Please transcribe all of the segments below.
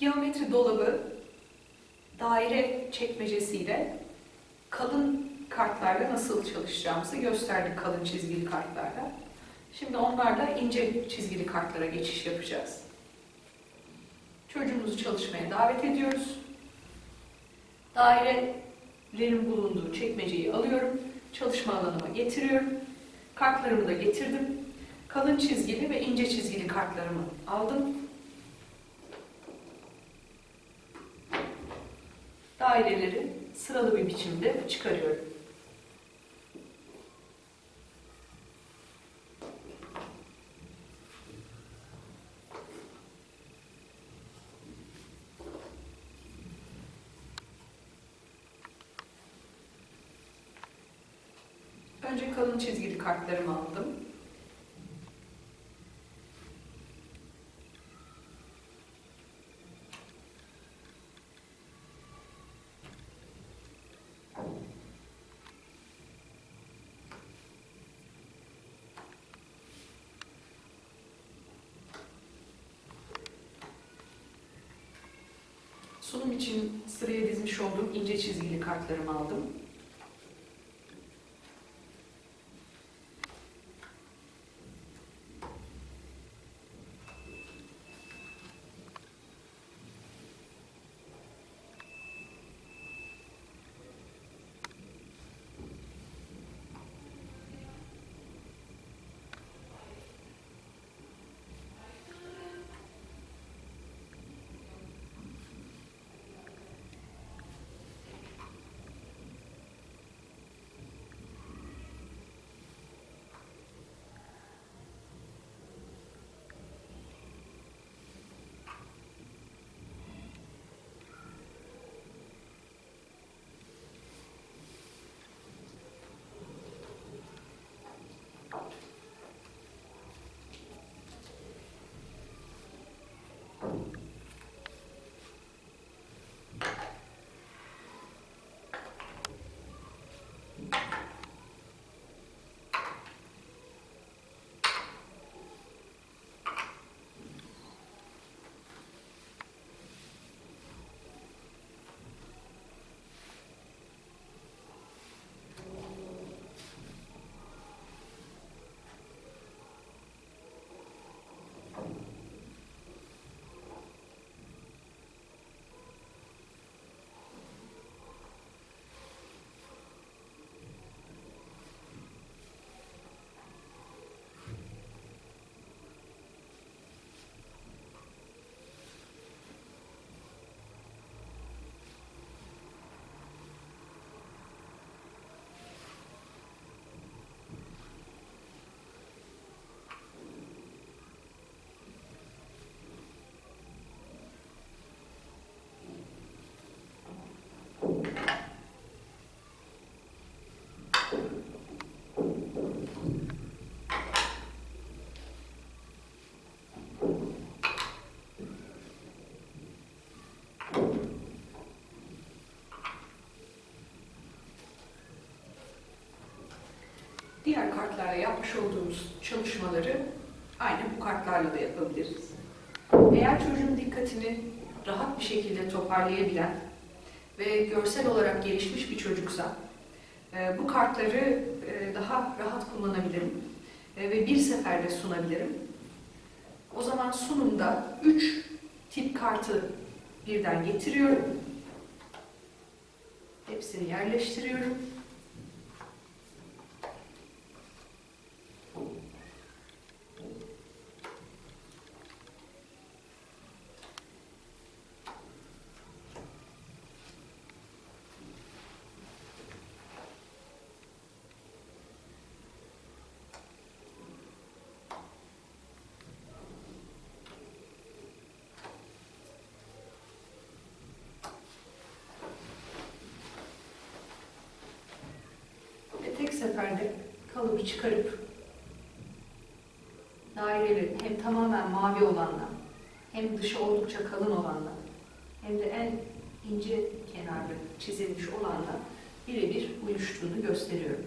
Geometri dolabı daire çekmecesiyle kalın kartlarla nasıl çalışacağımızı gösterdik kalın çizgili kartlarla. Şimdi onlarla ince çizgili kartlara geçiş yapacağız. Çocuğumuzu çalışmaya davet ediyoruz. Dairelerin bulunduğu çekmeceyi alıyorum. Çalışma alanıma getiriyorum. Kartlarımı da getirdim. Kalın çizgili ve ince çizgili kartlarımı aldım. Daireleri sıralı bir biçimde çıkarıyorum. Önce kalın çizgili kartlarımı aldım. Sunum için sıraya dizmiş olduğum ince çizgili kartlarımı aldım. Kartlarla yapmış olduğumuz çalışmaları aynı bu kartlarla da yapabiliriz. Eğer çocuğun dikkatini rahat bir şekilde toparlayabilen ve görsel olarak gelişmiş bir çocuksa e, bu kartları e, daha rahat kullanabilirim e, ve bir seferde sunabilirim. O zaman sunumda üç tip kartı birden getiriyorum. Hepsini yerleştiriyorum. ve tek seferde kalıbı çıkarıp daireleri hem tamamen mavi olanla hem dışı oldukça kalın olanla hem de en ince kenarlı çizilmiş olanla birebir uyuştuğunu gösteriyorum.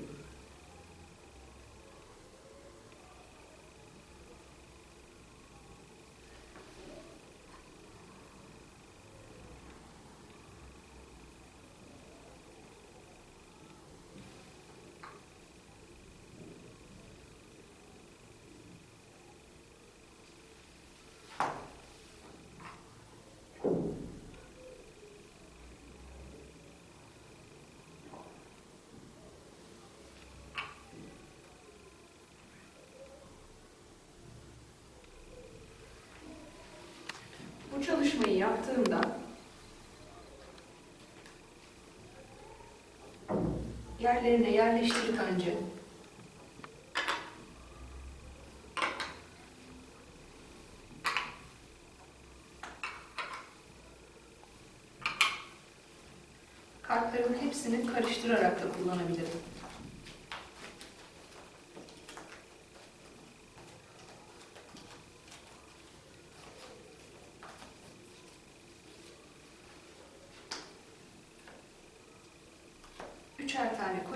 Çalışmayı yaptığımda yerlerine yerleştirdik önce. Kartların hepsini karıştırarak da kullanabilirim.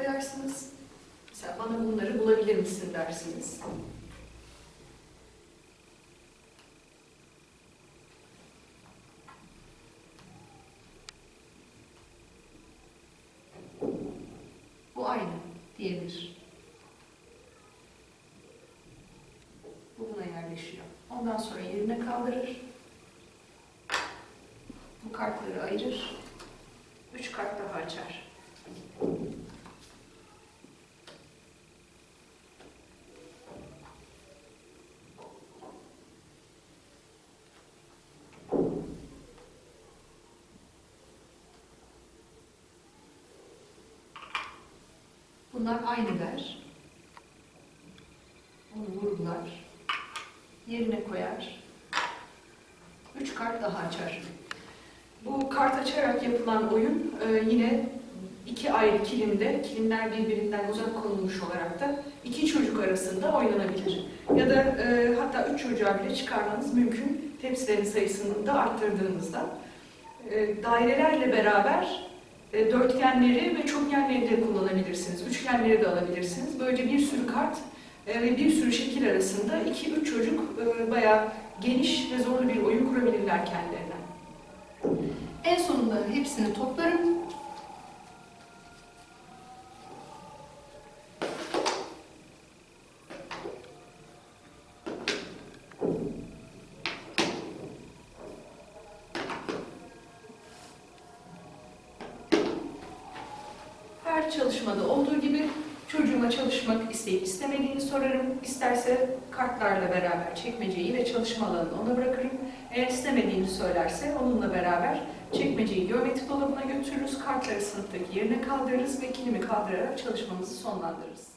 Koyarsınız. Mesela bana bunları bulabilir misin dersiniz. Bu aynı diyebilir. Bu buna yerleşiyor. Ondan sonra yerine kaldırır. Bu kartları ayırır. Üç kart daha açar. Bunlar aynı der. Onu vurgular. Yerine koyar. Üç kart daha açar. Bu kart açarak yapılan oyun e, yine iki ayrı kilimde, kilimler birbirinden uzak konulmuş olarak da iki çocuk arasında oynanabilir. Ya da e, hatta üç çocuğa bile çıkarmanız mümkün tepsilerin sayısını da arttırdığınızda. E, dairelerle beraber e, dörtgenleri ve çokgenleri de kullanabilirsiniz. Üçgenleri de alabilirsiniz. Böylece bir sürü kart e, ve bir sürü şekil arasında iki üç çocuk e, bayağı geniş ve zorlu bir oyun kurabilirler kendilerine. En sonunda hepsini toplarım. Her çalışmada olduğu gibi çocuğuma çalışmak isteyip istemediğini sorarım. İsterse kartlarla beraber çekmeceyi ve çalışma alanını ona bırakırım. Eğer istemediğini söylerse onunla beraber çekmeceyi geometri dolabına götürürüz. Kartları sınıftaki yerine kaldırırız ve kilimi kaldırarak çalışmamızı sonlandırırız.